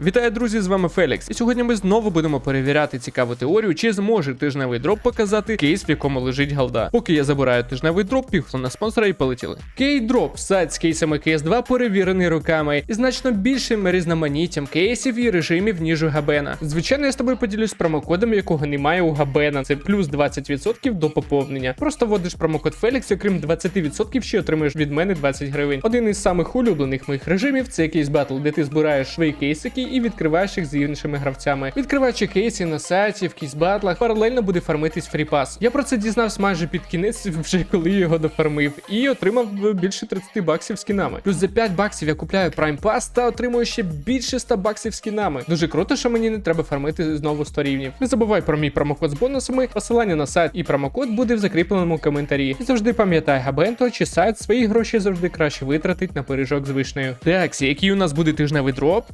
Вітаю, друзі! З вами Фелікс. І сьогодні ми знову будемо перевіряти цікаву теорію, чи зможе тижневий дроп показати кейс, в якому лежить галда. Поки я забираю тижневий дроп, піхло на спонсора і полетіли. Кейдроп сайт з кейсами CS2 перевірений роками і значно більшим різноманіттям кейсів і режимів, ніж у Габена. Звичайно, я з тобою поділюсь промокодом, якого немає у Габена. Це плюс 20% до поповнення. Просто вводиш промокод Фелікс, окрім 20% ще отримаєш від мене 20 гривень. Один із самих улюблених моїх режимів це кейс батл, де ти збираєш свої кейсики і відкриваєш їх з іншими гравцями. Відкриваючи кейси на сайті, в кейс-батлах, паралельно буде фармитись фріпас. Я про це дізнався майже під кінець, вже коли його дофармив, і отримав більше 30 баксів скінами. Плюс за 5 баксів я купляю Prime Pass та отримую ще більше 100 баксів скінами. Дуже круто, що мені не треба фармити знову 100 рівнів. Не забувай про мій промокод з бонусами. Посилання на сайт і промокод буде в закріпленому коментарі. І завжди пам'ятай, Габенто чи сайт свої гроші завжди краще витратить на пиріжок з вишнею. Так, який у нас буде тижневий дроп?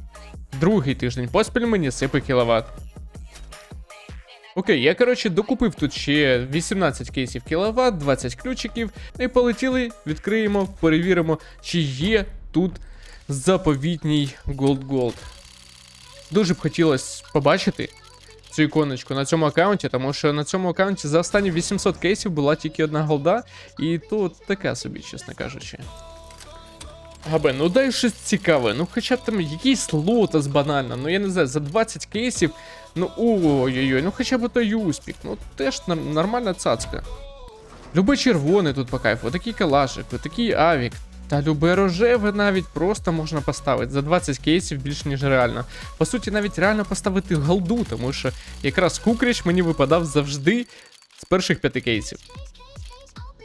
Другий тиждень поспіль мені сипе кіловат. Окей, я коротше докупив тут ще 18 кейсів кіловат, 20 ключиків. Ну І полетіли, відкриємо, перевіримо, чи є тут заповітній Gold Gold. Дуже б хотілося побачити цю іконочку на цьому аккаунті, тому що на цьому аккаунті за останні 800 кейсів була тільки одна голда, і тут така собі, чесно кажучи. Габе, ну дай щось цікаве, ну хоча б там якийсь лотос банально, ну я не знаю, за 20 кейсів, ну ой-ой-ой, ну хоча б той успіх, ну теж нормальна цацка. Любе червоне тут по кайфу, отакий калашик, отакий авік. Та любе рожеве навіть просто можна поставити за 20 кейсів більш ніж реально. По суті, навіть реально поставити голду, тому що якраз кукріч мені випадав завжди з перших п'яти кейсів.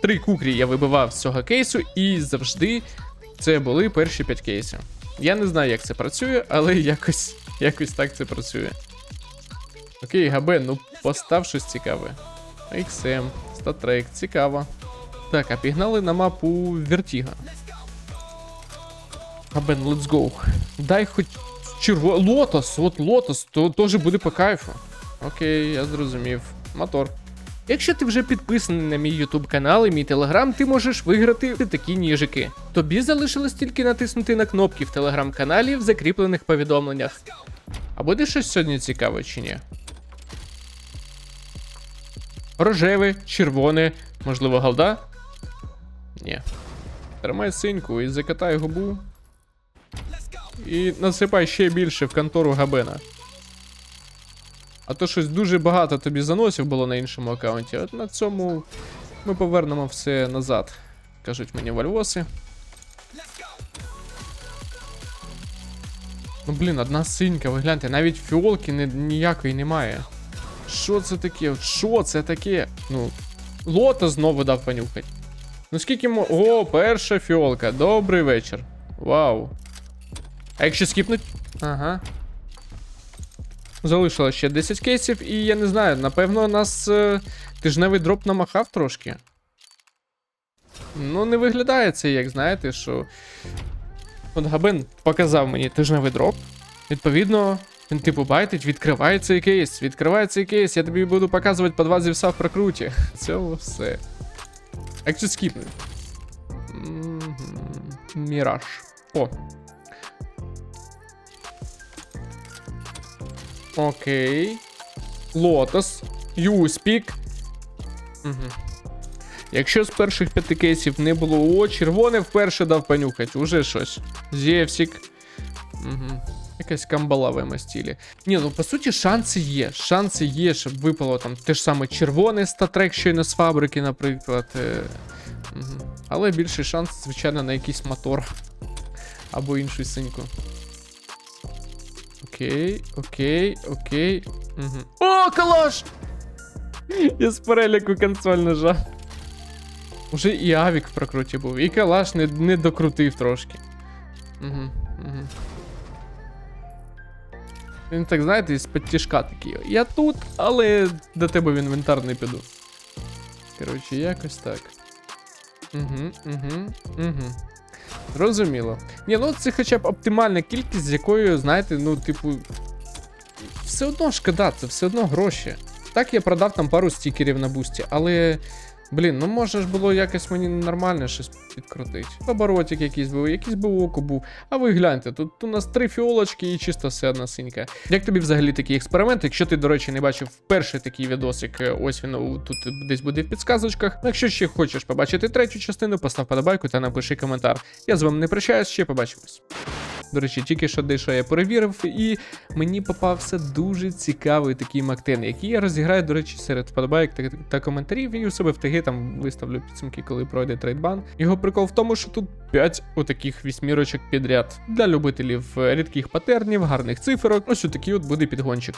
Три кукрі я вибивав з цього кейсу, і завжди це були перші 5 кейсів. Я не знаю, як це працює, але якось, якось так це працює. Окей, Габен, ну постав щось цікаве. XM, статрек, цікаво. Так, а пігнали на мапу Вертіга. Габен, let's go. Дай хоч черво... Лотос, от лотос, то теж буде по кайфу. Окей, я зрозумів. Мотор. Якщо ти вже підписаний на мій YouTube канал і мій телеграм, ти можеш виграти такі ніжики. Тобі залишилось тільки натиснути на кнопки в телеграм-каналі в закріплених повідомленнях. А буде щось сьогодні цікаве чи ні? Рожеве, червоне, можливо, голда? Ні. Тримай синьку і закатай губу. І насипай ще більше в контору Габена. А то щось дуже багато тобі заносів було на іншому аккаунті. От на цьому ми повернемо все назад. Кажуть мені вальвоси. Ну блін, одна синька, ви гляньте, навіть фіолки ні- ніякої немає. Що це таке? Що це таке? Ну, лота знову дав понюхать. Ну скільки мо. О, перша фіолка. Добрий вечір. Вау. А якщо скіпнуть? Ага. Залишилось ще 10 кейсів, і я не знаю, напевно, нас е, тижневий дроп намахав трошки. Ну, не виглядає це, як знаєте, що. От Габен показав мені тижневий дроп. Відповідно, він типу байтить, відкриває цей кейс, відкриває цей кейс, я тобі буду показувати по два зівса в прокруті. Це все. Якщо скіпнуть? Міраж. О, Окей. Лотос. Юспік. Угу. Якщо з перших п'яти кейсів не було о, червоне вперше дав понюхать, уже щось. Зевсік. Угу. Якась камбала в емо стілі. Ні, ну по суті, шанси є. Шанси є, щоб випало там те ж саме червоне статрек щойно з фабрики, наприклад. Угу. Але більший шанс, звичайно, на якийсь мотор. Або іншу синьку. Окей, окей, окей. Угу. О, калаш! Я з переліку консоль нажав. Уже і авік в прокруті був, і калаш не, не докрутив трошки. Угу, угу. Він так, знаєте, із-під тяжка такий. Я тут, але до тебе в інвентар не піду. Коротше, якось так. Угу, угу, угу. Зрозуміло. Ні, ну це хоча б оптимальна кількість, з якою, знаєте, ну, типу. Все одно шкода, це все одно гроші. Так я продав там пару стікерів на бусті, але Блін, ну можна ж було якось мені нормально щось підкрутити. Оборотик якийсь був, якийсь би око був. А ви гляньте, тут у нас три фіолочки і чисто все одна синька. Як тобі взагалі такий експеримент? Якщо ти, до речі, не бачив перший такий відосик, е, ось він тут десь буде в підсказочках. Ну, Якщо ще хочеш побачити третю частину, постав подобайку та напиши коментар. Я з вами не прощаюсь, ще побачимось. До речі, тільки що дещо я перевірив, і мені попався дуже цікавий такий мактин, який я розіграю, до речі, серед вподобайок та, та коментарів, і у себе в ТГ там виставлю підсумки, коли пройде трейдбан. Його прикол в тому, що тут 5 отаких вісьмірочок підряд. Для любителів е, рідких патернів, гарних циферок. Ось отакий от буде підгончик.